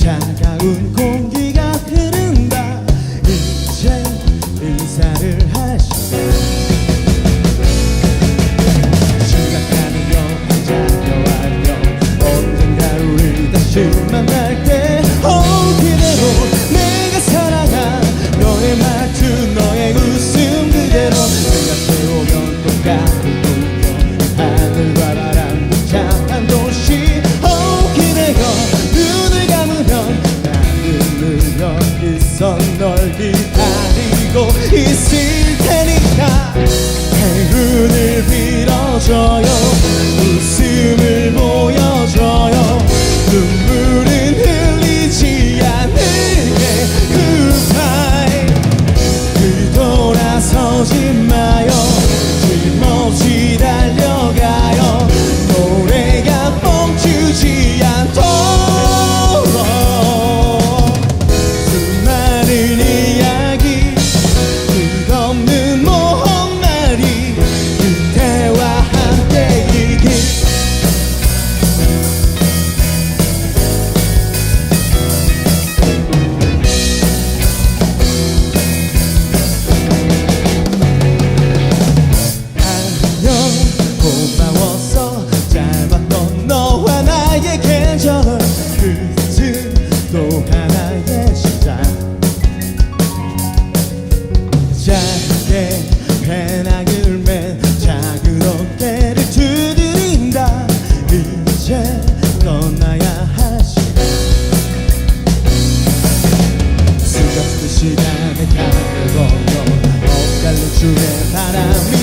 time. 여기서 널 기다리고 있을 테니까. 행운을 빌어줘요. para mí.